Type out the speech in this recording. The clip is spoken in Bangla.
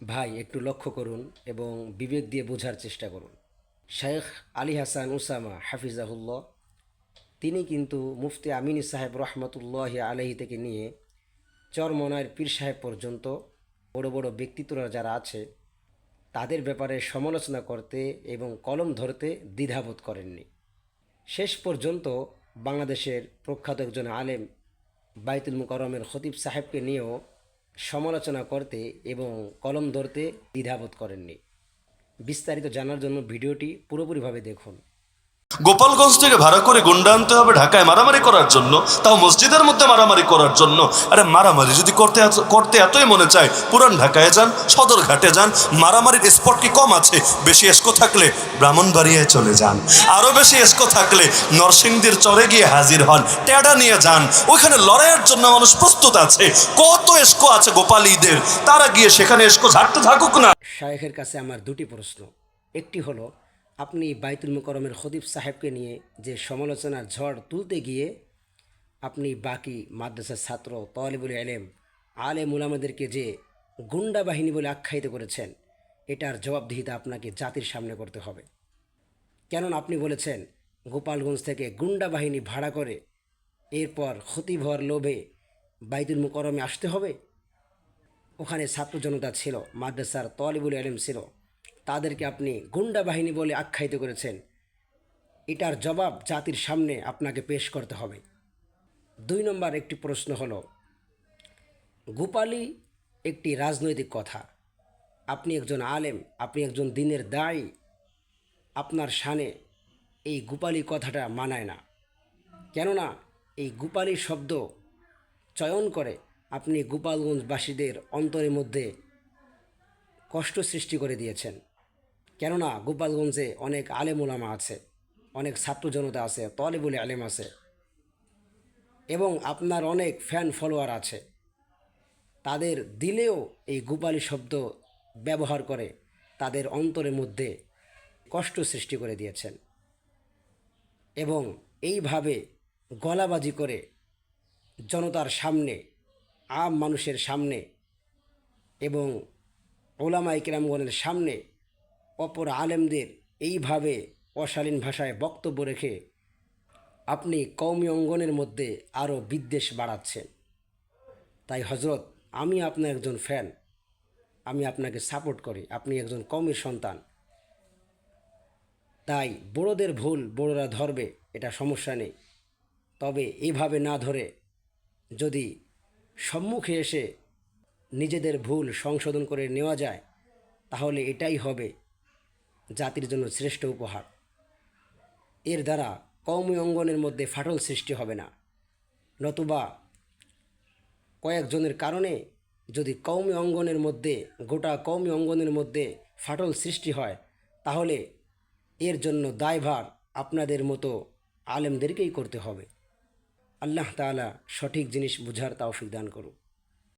ভাই, একটু লক্ষ্য করুন এবং বিবেক দিয়ে বোঝার চেষ্টা করুন। শেখ আলী হাসান উসামা হাফিজাহুল্লাহ, তিনি কিন্তু মুফতি আমিনী সাহেব রহমতুল্লাহ আলহি থেকে নিয়ে চরমনায়ের পীর সাহেব পর্যন্ত বড় বড় ব্যক্তিত্বরা যারা আছে, তাদের ব্যাপারে সমালোচনা করতে এবং কলম ধরতে দ্বিধাবোধ করেননি। শেষ পর্যন্ত বাংলাদেশের প্রখ্যাত একজন আলেম বাইতুল মুকরমের খতিব সাহেবকে নিয়েও সমালোচনা করতে এবং কলম ধরতে দ্বিধাবোধ করেননি। বিস্তারিত জানার জন্য ভিডিওটি পুরোপুরিভাবে দেখুন। গোপালগঞ্জ থেকে ভাড়া করে গুন্ডা আনতে হবে ঢাকায় মারামারি করার জন্য, তাও মসজিদের মধ্যে মারামারি করার জন্য। আরে মারামারি যদি করতে করতে এতই মনে চায়, পুরান ঢাকায় যান সদর ঘাটে যান, মারামারির স্পট কি কম আছে? বেশি এসকো থাকলে ব্রাহ্মণবাড়িয়ায় চলে যান। আরও বেশি এসকো থাকলে নরসিংদীর চরে গিয়ে হাজির হন ট্যাডা নিয়ে যান। ওইখানে লড়াইয়ের জন্য মানুষ প্রস্তুত আছে। কত এসকো আছে গোপালীদের? তারা গিয়ে সেখানে এসকো ঝাড়তে থাকুক না। শায়েখের কাছে আমার দুটি প্রশ্ন। একটি হলো আপনি বাইতুল মুকরমের খতিব সাহেবকে নিয়ে যে সমালোচনার ঝড় তুলতে গিয়ে আপনি বাকি মাদ্রাসার ছাত্র তলিবুল আলেম আলেম উলামাদেরকে যে গুন্ডা বাহিনী বলে আখ্যায়িত করেছেন, এটার জবাবদিহিতা আপনাকে জাতির সামনে করতে হবে। কেননা আপনি বলেছেন, গোপালগঞ্জ থেকে গুন্ডা বাহিনী ভাড়া করে এরপর ক্ষতি হওয়ার লোভে বাইতুল মুকরমে আসতে হবে? ওখানে ছাত্র জনতা ছিল, মাদ্রাসার তলিবুল আলেম ছিল। তাদেরকে আপনি গুন্ডা বাহিনী বলে আখ্যায়িত করেছেন। এটার জবাব জাতির সামনে আপনাকে পেশ করতে হবে। দুই নম্বর একটি প্রশ্ন হল গোপালী একটি রাজনৈতিক কথা। আপনি একজন আলেম, আপনি একজন দিনের দায়ী, আপনার শানে এই গোপালী কথাটা মানায় না। কেননা এই গোপালী শব্দ চয়ন করে আপনি গোপালগঞ্জবাসীদের অন্তরের মধ্যে কষ্ট সৃষ্টি করে দিয়েছেন। কেননা গোপালগঞ্জে অনেক আলেম ওলামা আছে, অনেক ছাত্র জনতা আছে, তলেবুলে আলেম আছে, এবং আপনার অনেক ফ্যান ফলোয়ার আছে। তাদের দিলেও এই গোপালী শব্দ ব্যবহার করে তাদের অন্তরের মধ্যে কষ্ট সৃষ্টি করে দিয়েছেন। এবং এইভাবে গলাবাজি করে জনতার সামনে, আম মানুষের সামনে এবং ওলামা ইকরামগণের সামনে অপর আলেমদের এইভাবে অশালীন ভাষায় বক্তব্য রেখে আপনি কৌমি অঙ্গনের মধ্যে আরও বিদ্বেষ বাড়াচ্ছেন। তাই হজরত আমি আপনার একজন ফ্যান আমি আপনাকে সাপোর্ট করি, আপনি একজন কৌমির সন্তান। তাই বড়োদের ভুল বড়োরা ধরবে, এটা সমস্যা নেই। তবে এইভাবে না ধরে যদি সম্মুখে এসে নিজেদের ভুল সংশোধন করে নেওয়া যায়, তাহলে এটাই হবে জাতির জন্য শ্রেষ্ঠ উপহার। এর দ্বারা কৌমি অঙ্গনের মধ্যে ফাটল সৃষ্টি হবে না। নতুবা কয়েকজনের কারণে যদি কৌমি অঙ্গনের মধ্যে, গোটা কৌমি অঙ্গনের মধ্যে ফাটল সৃষ্টি হয়, তাহলে এর জন্য দায়ভার আপনাদের মতো আলেমদেরকেই করতে হবে। আল্লাহ তাআলা সঠিক জিনিস বুঝার তৌফিক দান করুক।